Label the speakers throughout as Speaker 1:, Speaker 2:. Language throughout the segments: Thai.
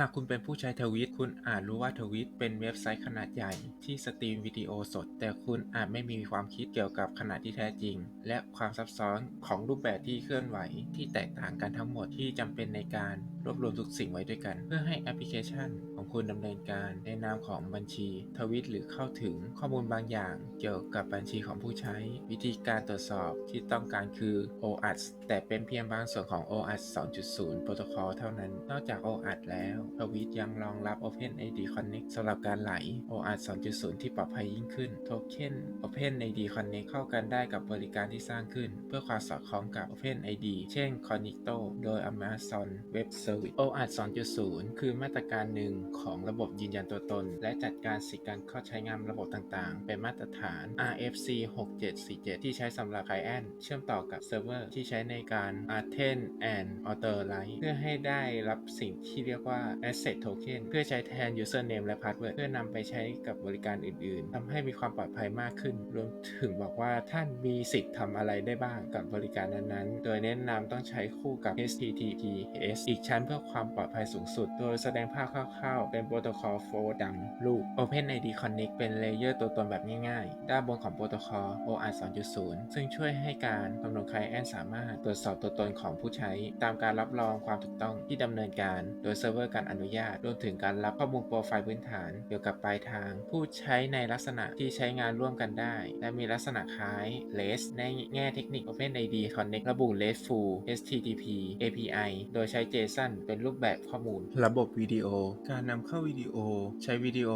Speaker 1: หากคุณเป็นผู้ใช้ทวิต คุณอาจรู้ว่าทวิตเป็นเว็บไซต์ขนาดใหญ่ที่สตรีมวิดีโอสด แต่คุณอาจไม่มีความคิดเกี่ยวกับขนาดที่แท้จริง และความซับซ้อนของรูปแบบที่เคลื่อนไหวที่แตกต่างกันทั้งหมดที่จำเป็นในการรวบรวมทุกสิ่งไว้ด้วยกัน เพื่อให้แอปพลิเคชันของคุณดำเนินการในนามของบัญชีทวิตหรือเข้าถึงข้อมูลบางอย่าง เกี่ยวกับบัญชีของผู้ใช้ วิธีการตรวจสอบที่ต้องการคือ OAuth แต่เป็นเพียงบางส่วนของ OAuth 2.0 โปรโตคอลเท่านั้น นอกจาก OAuth แล้วทวิตยังรองรับ OpenID Connect สำหรับการไหล OAuth 2.0 ที่ปลอดภัยยิ่งขึ้น โทเค็น OpenID Connect เข้ากันได้กับบริการที่สร้างขึ้น เพื่อความสอดคล้องกับ OpenID เช่น Cognito โดย Amazon Web Service OAuth 2.0 คือมาตรการหนึ่งของระบบยืนยันตัวตน และจัดการสิทธิการเข้าใช้งานระบบต่างๆ เป็นมาตรฐาน RFC 6747 ที่ใช้สำหรับ Client เชื่อมต่อกับเซิร์ฟเวอร์ที่ใช้ในการ a t t e n and Authorize เพื่อให้ได้รับสิ่งที่เรียกว่า Asset Token เพื่อใช้แทน Username และ Password เพื่อนำไปใช้กับบริการอื่นๆทำให้มีความปลอดภัยมากขึ้น รวมถึงบอกว่าท่านมีสิทธิ์ทำอะไรได้บ้างกับบริการนั้นๆ โดยแนะนำต้องใช้คู่กับ HTTPS อีกชั้นเพื่อความปลอดภัยสูงสุด โดยแสดงภาพคร่าวๆ เป็นโปรโตคอลโฟร์ดังรูป OpenID Connect เป็นเลเยอร์ตัวตนแบบง่ายๆ ด้านบนของโปรโตคอล OAuth 2.0 ซึ่งช่วยให้การกำหนด Client สามารถตรวจสอบตัวตนของผู้ใช้ ตามการรับรองความถูกต้องที่ดำเนินการ โดยเซิร์ฟเวอร์การอนุญาต รวมถึงการรับข้อมูลโปรไฟล์พื้นฐานเกี่ยวกับปลายทาง ผู้ใช้ในลักษณะที่ใช้งานร่วมกันได้ และมีลักษณะคล้าย REST ในแง่เทคนิค OpenID Connect ระบุ RESTful HTTP API โดยใช้ JSON เป็นรูปแบบข้อมูล ระบบวิดีโอ การนำเข้าวิดีโอ ใช้วิดีโอ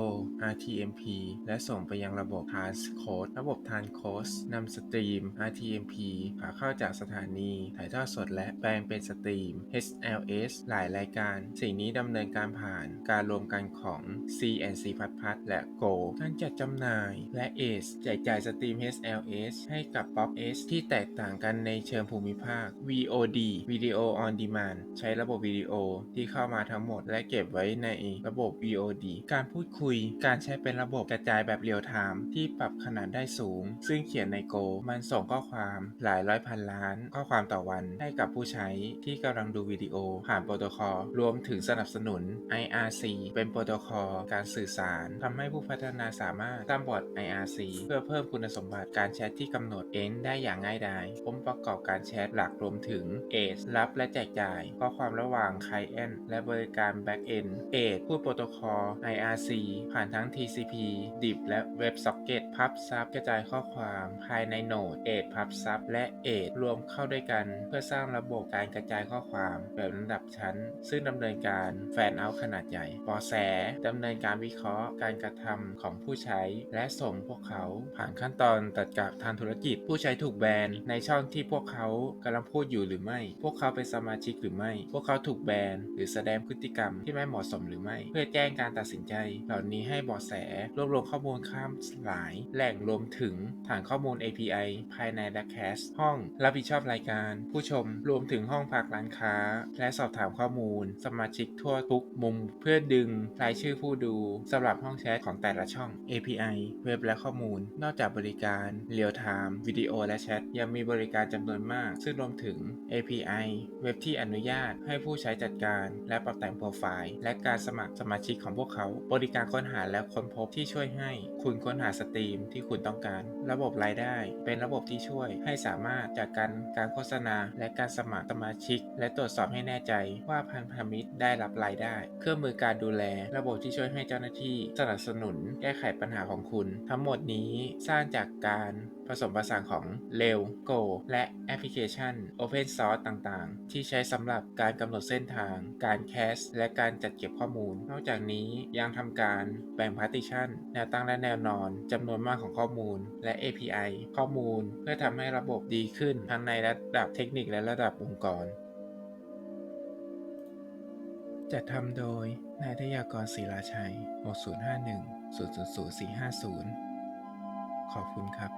Speaker 1: RTMP และส่งไปยังระบบ Transcode ระบบ Transcode นำสตรีม RTMP พาเข้าจากสถานี ถ่ายทอดสดและแปลงเป็นสตรีม HLS หลายรายการ สิ่งนี้ดำเนินการผ่านการรวมกันของ CNC พัดพัดและ Go การจัดจำหน่ายและ ACE แจกจ่ายสตรีม HLS ให้กับ Pop S ที่แตกต่างกันในเชิงภูมิภาค VOD Video on Demand ใช้ระบบวิดีโอที่เข้ามาทั้งหมด และเก็บไว้ในระบบ VOD การพูดคุย การใช้เป็นระบบกระจายแบบเรียลไทม์ที่ปรับขนาดได้สูง ซึ่งเขียนใน Go มันส่งข้อความหลายร้อยพันล้าน ข้อความต่อวันให้กับผู้ใช้ที่กำลังดูวิดีโอผ่านโปรโตคอลรวมถึงสนับสนุน IRC เป็นโปรโตคอลการสื่อสารทำให้ผู้พัฒนาสามารถสร้างบอท IRC เพื่อเพิ่มคุณสมบัติการแชทที่กำหนดเองได้อย่างง่ายดายองค์ประกอบการแชทหลักรวมถึง ACE รับและแจกจ่ายข้อความระหว่าง Client และบริการ Backend ACE พูดโปรโตคอล IRC ผ่านทั้ง TCP DIP และ WebSocket พับซับกระจายข้อความภายในโหนด ACE พับซับและ ACE รวมเข้าด้วยกัน เพื่อสร้างระบบการกระจายข้อความแบบลำดับชั้น ซึ่งดำเนินการแฟนเอาขนาดใหญ่ปอแสดำเนินการวิเคราะห์ การกระทำของผู้ใช้ และส่งพวกเขาผ่านขั้นตอนตัดกับทางธุรกิจ ผู้ใช้ถูกแบนในช่องที่พวกเขากำลังพูดอยู่หรือไม่ พวกเขาเป็นสมาชิกหรือไม่ พวกเขาถูกแบนหรือแสดงพฤติกรรมที่ไม่เหมาะสมหรือไม่ เพื่อแจ้งการตัดสินใจ เหล่านี้ให้บาะแสรวบรวมข้อมูลข้ามหลาย แหล่งรวมถึงฐานข้อมูล API ภายใน d a c a s ห้องรับผิดชอบรายการ ผู้ชมรวมถึงห้องพักร้านค้า และสอบถามข้อมูล สมาชิกทั่วทุกมุมเพื่อดึงรายชื่อผู้ดูสำหรับห้องแชทของแต่ละช่อง API เว็บและข้อมูล นอกจากบริการ Real Time วิดีโอและแชทยังมีบริการจำนวนมาก ซึ่งรวมถึง API เว็บที่อนุญาตให้ผู้ใช้จัดการ และปรับแต่งโปรไฟล์ และการสมัครสมาชิกของพวกเขา บริการค้นหาและค้นพบที่ช่วยให้ คุณค้นหาสตรีมที่คุณต้องการ ระบบรายได้ เป็นระบบที่ช่วยให้สามารถจัดการการโฆษณา และการสมัครสมาชิก และตรวจสอบให้แน่ใจว่าพันธมิตรได้รับรายได้ เครื่องมือการดูแล ระบบที่ช่วยให้เจ้าหน้าที่สนับสนุน แก้ไขปัญหาของคุณ ทั้งหมดนี้สร้างจากการผสมผสานของ r a i l Go และแอปพลิเคชัน Open Source ต่างๆ ที่ใช้สำหรับการกำหนดเส้นทาง การแคสและการจัดเก็บข้อมูล นอกจากนี้ยังทำการแบ่ง partition แนวตั้งและแนวนอนจำนวนมากของข้อมูล และ API ข้อมูล เพื่อทำให้ระบบดีขึ้นทั้งในระดับเทคนิคและระดับองค์กร จัดทำโดย นายทยากรศิลาชัย 6051 000 450 ขอบคุณครับ